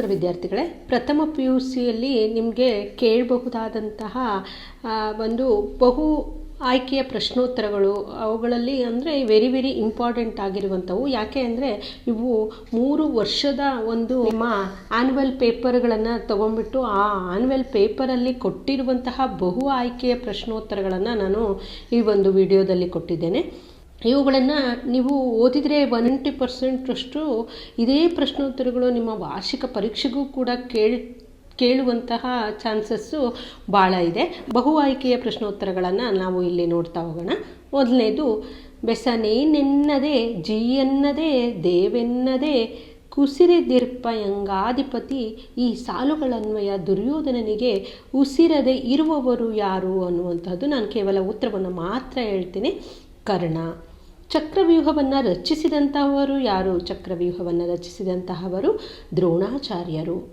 ನಮಸ್ಕಾರ ವಿದ್ಯಾರ್ಥಿಗಳೇ, ಪ್ರಥಮ ಪಿ ಯು ಸಿಯಲ್ಲಿ ನಿಮಗೆ ಕೇಳಬಹುದಾದಂತಹ ಒಂದು ಬಹು ಆಯ್ಕೆಯ ಪ್ರಶ್ನೋತ್ತರಗಳು, ಅವುಗಳಲ್ಲಿ ಅಂದರೆ ವೆರಿ ವೆರಿ ಇಂಪಾರ್ಟೆಂಟ್ ಆಗಿರುವಂಥವು. ಯಾಕೆ ಅಂದರೆ ಇವು ಮೂರು ವರ್ಷದ ಒಂದು ನಿಮ್ಮ ಆನ್ಯುವಲ್ ಪೇಪರ್ಗಳನ್ನು ತಗೊಂಡ್ಬಿಟ್ಟು ಆ ಆನ್ಯುವಲ್ ಪೇಪರಲ್ಲಿ ಕೊಟ್ಟಿರುವಂತಹ ಬಹು ಆಯ್ಕೆಯ ಪ್ರಶ್ನೋತ್ತರಗಳನ್ನು ನಾನು ಈ ಒಂದು ವಿಡಿಯೋದಲ್ಲಿ ಕೊಟ್ಟಿದ್ದೇನೆ. ಇವುಗಳನ್ನು ನೀವು ಓದಿದರೆ ಒನ್ ಪರ್ಸೆಂಟಷ್ಟು ಇದೇ ಪ್ರಶ್ನೋತ್ತರಗಳು ನಿಮ್ಮ ವಾರ್ಷಿಕ ಪರೀಕ್ಷೆಗೂ ಕೂಡ ಕೇಳಿ, ಕೇಳುವಂತಹ ಚಾನ್ಸಸ್ಸು ಭಾಳ ಇದೆ. ಬಹು ಆಯ್ಕೆಯ ಪ್ರಶ್ನೋತ್ತರಗಳನ್ನು ನಾವು ಇಲ್ಲಿ ನೋಡ್ತಾ ಹೋಗೋಣ. ಮೊದಲನೇದು ಬೆಸನೇನೆನ್ನದೆ ಜೀಯನ್ನದೆ, ದೇವೆನ್ನದೆ ಕುಸಿರೆದಿರ್ಪಯಂಗಾಧಿಪತಿ ಈ ಸಾಲುಗಳನ್ವಯ ದುರ್ಯೋಧನನಿಗೆ ಉಸಿರದೆ ಇರುವವರು ಯಾರು ಅನ್ನುವಂಥದ್ದು ನಾನು ಕೇವಲ ಉತ್ತರವನ್ನು ಮಾತ್ರ ಹೇಳ್ತೀನಿ. ಕರ್ಣ. ಚಕ್ರವ್ಯೂಹವನ್ನು ರಚಿಸಿದಂತಹವರು ಯಾರು? ಚಕ್ರವ್ಯೂಹವನ್ನು ರಚಿಸಿದಂತಹವರು ದ್ರೋಣಾಚಾರ್ಯರು.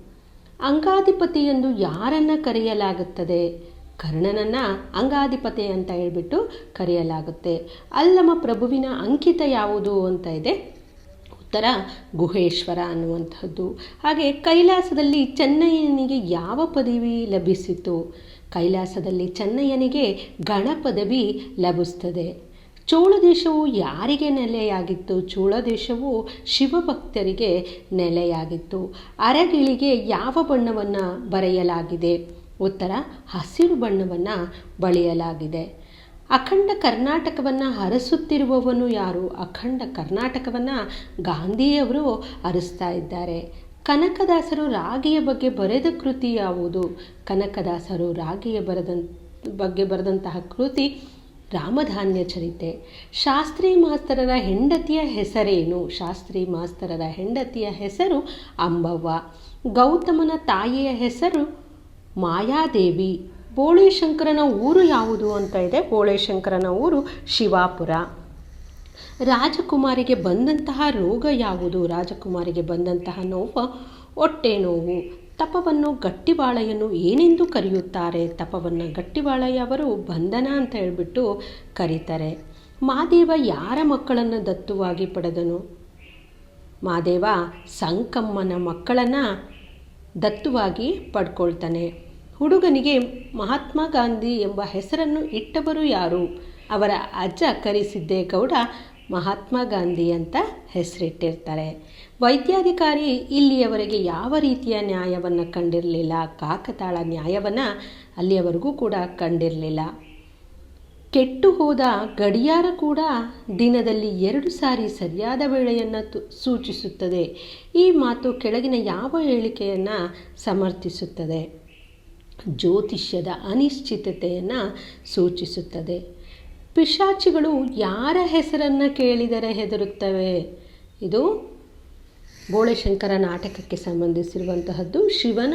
ಅಂಗಾಧಿಪತಿ ಎಂದು ಯಾರನ್ನು ಕರೆಯಲಾಗುತ್ತದೆ? ಕರ್ಣನನ್ನು ಅಂಗಾಧಿಪತಿ ಅಂತ ಹೇಳಿಬಿಟ್ಟು ಕರೆಯಲಾಗುತ್ತೆ. ಅಲ್ಲಮ ಪ್ರಭುವಿನ ಅಂಕಿತ ಯಾವುದು ಅಂತ ಇದೆ? ಉತ್ತರ, ಗುಹೇಶ್ವರ ಅನ್ನುವಂಥದ್ದು. ಹಾಗೆ ಕೈಲಾಸದಲ್ಲಿ ಚೆನ್ನಯ್ಯನಿಗೆ ಯಾವ ಪದವಿ ಲಭಿಸಿತು? ಕೈಲಾಸದಲ್ಲಿ ಚೆನ್ನಯ್ಯನಿಗೆ ಗಣ ಪದವಿ ಲಭಿಸ್ತದೆ. ಚೋಳ ದೇಶವು ಯಾರಿಗೆ ನೆಲೆಯಾಗಿತ್ತು? ಚೋಳ ದೇಶವು ಶಿವಭಕ್ತರಿಗೆ ನೆಲೆಯಾಗಿತ್ತು. ಅರಗಿಳಿಗೆ ಯಾವ ಬಣ್ಣವನ್ನು ಬರೆಯಲಾಗಿದೆ? ಉತ್ತರ, ಹಸಿರು ಬಣ್ಣವನ್ನು ಬಳಿಯಲಾಗಿದೆ. ಅಖಂಡ ಕರ್ನಾಟಕವನ್ನು ಹರಸುತ್ತಿರುವವನು ಯಾರು? ಅಖಂಡ ಕರ್ನಾಟಕವನ್ನು ಗಾಂಧಿಯವರು ಹರಿಸ್ತಾ ಇದ್ದಾರೆ. ಕನಕದಾಸರು ರಾಗಿಯ ಬಗ್ಗೆ ಬರೆದ ಕೃತಿ ಯಾವುದು? ಕನಕದಾಸರು ರಾಗಿಯ ಬರೆದ, ಬಗ್ಗೆ ಬರೆದಂತಹ ಕೃತಿ ರಾಮಧಾನ್ಯ ಚರಿತೆ. ಶಾಸ್ತ್ರಿ ಮಾಸ್ತರರ ಹೆಂಡತಿಯ ಹೆಸರೇನು? ಶಾಸ್ತ್ರಿ ಮಾಸ್ತರರ ಹೆಂಡತಿಯ ಹೆಸರು ಅಂಬವ್ವ. ಗೌತಮನ ತಾಯಿಯ ಹೆಸರು ಮಾಯಾದೇವಿ. ಬೋಳೇಶಂಕರನ ಊರು ಯಾವುದು ಅಂತ ಇದೆ? ಬೋಳೇಶಂಕರನ ಊರು ಶಿವಾಪುರ. ರಾಜಕುಮಾರಿಗೆ ಬಂದಂತಹ ರೋಗ ಯಾವುದು? ರಾಜಕುಮಾರಿಗೆ ಬಂದಂತಹ ನೋವು? ಹೊಟ್ಟೆ ನೋವು. ತಪವನ್ನು ಗಟ್ಟಿಬಾಳೆಯನ್ನು ಏನೆಂದು ಕರೆಯುತ್ತಾರೆ? ತಪವನ್ನು ಗಟ್ಟಿಬಾಳೆಯ ಅವರು ಬಂಧನ ಅಂತ ಹೇಳ್ಬಿಟ್ಟು ಕರೀತಾರೆ. ಮಾದೇವ ಯಾರ ಮಕ್ಕಳನ್ನು ದತ್ತುವಾಗಿ ಪಡೆದನು? ಮಾದೇವ ಸಂಕಮ್ಮನ ಮಕ್ಕಳನ್ನು ದತ್ತುವಾಗಿ ಪಡ್ಕೊಳ್ತಾನೆ. ಹುಡುಗನಿಗೆ ಮಹಾತ್ಮ ಗಾಂಧಿ ಎಂಬ ಹೆಸರನ್ನು ಇಟ್ಟವರು ಯಾರು? ಅವರ ಅಜ್ಜ ಕರಿಸಿದ್ದೇಗೌಡ ಮಹಾತ್ಮ ಗಾಂಧಿ ಅಂತ ಹೆಸರಿಟ್ಟಿರ್ತಾರೆ. ವೈದ್ಯಾಧಿಕಾರಿ ಇಲ್ಲಿಯವರೆಗೆ ಯಾವ ರೀತಿಯ ನ್ಯಾಯವನ್ನು ಕಂಡಿರಲಿಲ್ಲ, ಕಾಕತಾಳ ನ್ಯಾಯವನ್ನು ಅಲ್ಲಿಯವರೆಗೂ ಕೂಡ ಕಂಡಿರಲಿಲ್ಲ. ಕೆಟ್ಟು ಹೋದ ಗಡಿಯಾರ ಕೂಡ ದಿನದಲ್ಲಿ ಎರಡು ಸಾರಿ ಸರಿಯಾದ ವೇಳೆಯನ್ನು ಸೂಚಿಸುತ್ತದೆ. ಈ ಮಾತು ಕೆಳಗಿನ ಯಾವ ಹೇಳಿಕೆಯನ್ನು ಸಮರ್ಥಿಸುತ್ತದೆ? ಜ್ಯೋತಿಷ್ಯದ ಅನಿಶ್ಚಿತತೆಯನ್ನು ಸೂಚಿಸುತ್ತದೆ. ಪಿಶಾಚಿಗಳು ಯಾರ ಹೆಸರನ್ನು ಕೇಳಿದರೆ ಹೆದರುತ್ತವೆ? ಇದು ಬೋಳೆಶಂಕರ ನಾಟಕಕ್ಕೆ ಸಂಬಂಧಿಸಿರುವಂತಹದ್ದು. ಶಿವನ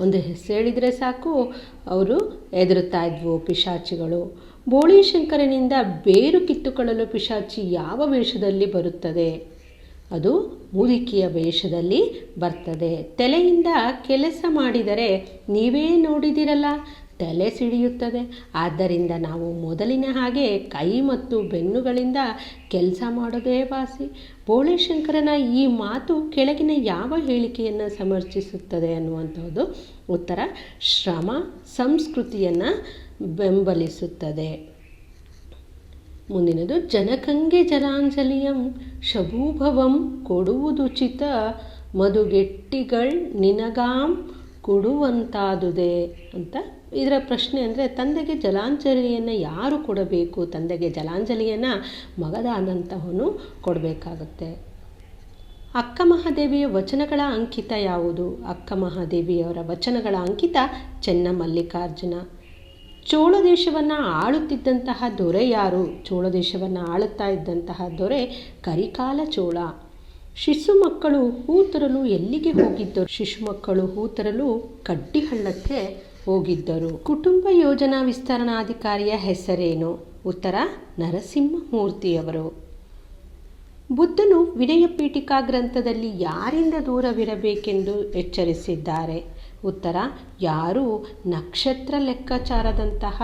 ಒಂದು ಹೆಸರು ಹೇಳಿದರೆ ಸಾಕು, ಅವರು ಹೆದರುತ್ತಾ ಇದ್ವು ಪಿಶಾಚಿಗಳು. ಬೋಳಿಶಂಕರನಿಂದ ಬೇರು ಕಿತ್ತುಕೊಳ್ಳಲು ಪಿಶಾಚಿ ಯಾವ ವೇಷದಲ್ಲಿ ಬರುತ್ತದೆ? ಅದು ಮೂಲಿಕೆಯ ವೇಷದಲ್ಲಿ ಬರ್ತದೆ. ತಲೆಯಿಂದ ಕೆಲಸ ಮಾಡಿದರೆ ನೀವೇ ನೋಡಿದಿರಲ್ಲ ತಲೆ ಸಿಡಿಯುತ್ತದೆ. ಆದ್ದರಿಂದ ನಾವು ಮೊದಲಿನ ಹಾಗೆ ಕೈ ಮತ್ತು ಬೆನ್ನುಗಳಿಂದ ಕೆಲಸ ಮಾಡೋದೇ ವಾಸಿ. ಬೋಳೇಶಂಕರನ ಈ ಮಾತು ಕೆಳಗಿನ ಯಾವ ಹೇಳಿಕೆಯನ್ನು ಸಮರ್ಥಿಸುತ್ತದೆ ಅನ್ನುವಂಥದ್ದು ಉತ್ತರ ಶ್ರಮ ಸಂಸ್ಕೃತಿಯನ್ನು ಬೆಂಬಲಿಸುತ್ತದೆ. ಮುಂದಿನದು ಜನಕಂಗೆ ಜಲಾಂಜಲಿಯಂ ಶಭೂಭವಂ ಕೊಡುವುದುಚಿತ ಮಧುಗೆಟ್ಟಿಗಳ್ ನಿನಗಾಂ ಕೊಡುವಂತಾದುದೆ ಅಂತ ಇದರ ಪ್ರಶ್ನೆ ಅಂದರೆ ತಂದೆಗೆ ಜಲಾಂಜಲಿಯನ್ನು ಯಾರು ಕೊಡಬೇಕು? ತಂದೆಗೆ ಜಲಾಂಜಲಿಯನ್ನು ಮಗದಾದಂತಹವನು ಕೊಡಬೇಕಾಗುತ್ತೆ. ಅಕ್ಕ ಮಹಾದೇವಿಯ ವಚನಗಳ ಅಂಕಿತ ಯಾವುದು? ಅಕ್ಕ ಮಹಾದೇವಿಯವರ ವಚನಗಳ ಅಂಕಿತ ಚೆನ್ನ ಮಲ್ಲಿಕಾರ್ಜುನ. ಚೋಳ ದೇಶವನ್ನು ಆಳುತ್ತಿದ್ದಂತಹ ದೊರೆ ಯಾರು? ಚೋಳ ದೇಶವನ್ನು ಆಳುತ್ತಾ ಇದ್ದಂತಹ ದೊರೆ ಕರಿಕಾಲ ಚೋಳ. ಶಿಶು ಮಕ್ಕಳು ಹೂ ತರಲು ಎಲ್ಲಿಗೆ ಹೋಗಿದ್ದರು? ಶಿಶು ಮಕ್ಕಳು ಹೂ ತರಲು ಕಡ್ಡಿಹಳ್ಳಕ್ಕೆ ಹೋಗಿದ್ದರು. ಕುಟುಂಬ ಯೋಜನಾ ವಿಸ್ತರಣಾಧಿಕಾರಿಯ ಹೆಸರೇನು? ಉತ್ತರ, ನರಸಿಂಹಮೂರ್ತಿಯವರು. ಬುದ್ಧನು ವಿನಯ ಪೀಠಿಕಾ ಗ್ರಂಥದಲ್ಲಿ ಯಾರಿಂದ ದೂರವಿರಬೇಕೆಂದು ಎಚ್ಚರಿಸಿದ್ದಾರೆ. ಉತ್ತರ, ಯಾರು ನಕ್ಷತ್ರ ಲೆಕ್ಕಾಚಾರದಂತಹ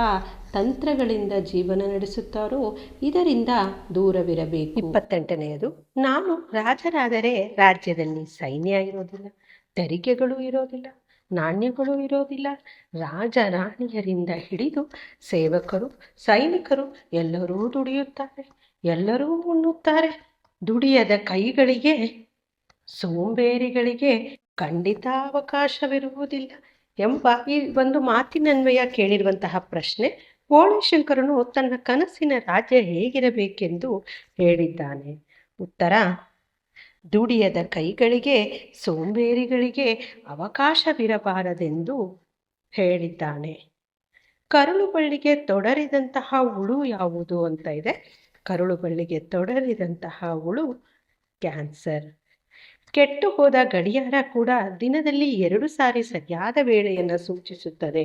ತಂತ್ರಗಳಿಂದ ಜೀವನ ನಡೆಸುತ್ತಾರೋ, ಇದರಿಂದ ದೂರವಿರಬೇಕು. ಇಪ್ಪತ್ತೆಂಟನೆಯದು, ನಾನು ರಾಜರಾದರೆ ರಾಜ್ಯದಲ್ಲಿ ಸೈನ್ಯ ಇರೋದಿಲ್ಲ, ತೆರಿಗೆಗಳು ಇರೋದಿಲ್ಲ, ನಾಣ್ಯಗಳು ಇರೋದಿಲ್ಲ, ರಾಜ ರಾಣಿಯರಿಂದ ಹಿಡಿದು ಸೇವಕರು, ಸೈನಿಕರು ಎಲ್ಲರೂ ದುಡಿಯುತ್ತಾರೆ, ಎಲ್ಲರೂ ಉಣ್ಣುತ್ತಾರೆ. ದುಡಿಯದ ಕೈಗಳಿಗೆ, ಸೋಂಬೇರಿಗಳಿಗೆ ಖಂಡಿತ ಅವಕಾಶವಿರುವುದಿಲ್ಲ ಎಂಬ ಈ ಒಂದು ಮಾತಿನನ್ವಯ ಕೇಳಿರುವಂತಹ ಪ್ರಶ್ನೆ ಶಂಕರನು ತನ್ನ ಕನಸಿನ ರಾಜ್ಯ ಹೇಗಿರಬೇಕೆಂದು ಹೇಳಿದ್ದಾನೆ. ಉತ್ತರ, ದುಡಿಯದ ಕೈಗಳಿಗೆ, ಸೋಂಬೇರಿಗಳಿಗೆ ಅವಕಾಶವಿರಬಾರದೆಂದು ಹೇಳಿದ್ದಾನೆ. ಕರುಳು ಬಳ್ಳಿಗೆ ತೊಡರಿದಂತಹ ಹುಳು ಯಾವುದು ಅಂತ ಇದೆ. ಕರುಳು ಬಳ್ಳಿಗೆ ತೊಡರಿದಂತಹ ಹುಳು ಕ್ಯಾನ್ಸರ್. ಕೆಟ್ಟು ಹೋದ ಗಡಿಯಾರ ಕೂಡ ದಿನದಲ್ಲಿ ಎರಡು ಸಾರಿ ಸರಿಯಾದ ವೇಳೆಯನ್ನು ಸೂಚಿಸುತ್ತದೆ.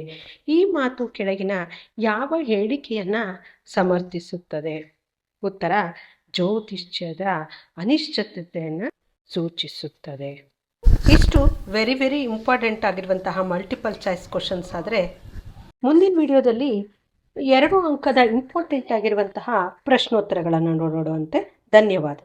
ಈ ಮಾತು ಕೆಳಗಿನ ಯಾವ ಹೇಳಿಕೆಯನ್ನು ಸಮರ್ಥಿಸುತ್ತದೆ? ಉತ್ತರ, ಜ್ಯೋತಿಷ್ಯದ ಅನಿಶ್ಚಿತತೆಯನ್ನು ಸೂಚಿಸುತ್ತದೆ. ಇಷ್ಟು ವೆರಿ ವೆರಿ ಇಂಪಾರ್ಟೆಂಟ್ ಆಗಿರುವಂತಹ ಮಲ್ಟಿಪಲ್ ಚಾಯ್ಸ್ ಕ್ವಶನ್ಸ್ ಆದರೆ, ಮುಂದಿನ ವಿಡಿಯೋದಲ್ಲಿ ಎರಡು ಅಂಕದ ಇಂಪಾರ್ಟೆಂಟ್ ಆಗಿರುವಂತಹ ಪ್ರಶ್ನೋತ್ತರಗಳನ್ನು ನೋಡೋಣಂತೆ ಧನ್ಯವಾದ